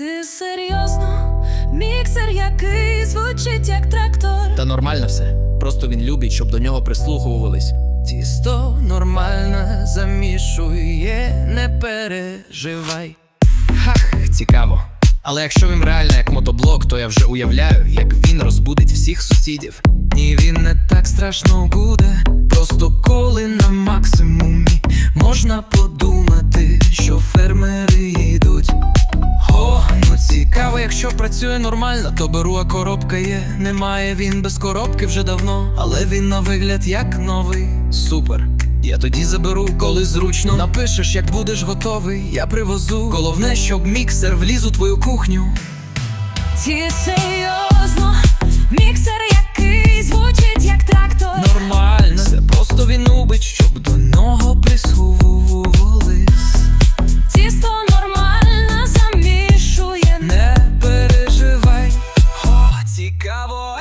Ти серйозно, міксер, який звучить як трактор. Та нормально все. Просто він любить, щоб до нього прислуховувались. Тісто нормально замішує, не переживай. Хах, цікаво. Але якщо він реально як мотоблок, то я вже уявляю, як він розбудить всіх сусідів. Ні, він не так страшно буде. Просто коли на максимумі можна цікаво, якщо працює нормально, то беру, а коробка є. Немає він без коробки вже давно, але він на вигляд як новий. Супер. Я тоді заберу, коли зручно. Напишеш, як будеш готовий, я привозу. Головне, щоб міксер вліз у твою кухню. Ти цікаво.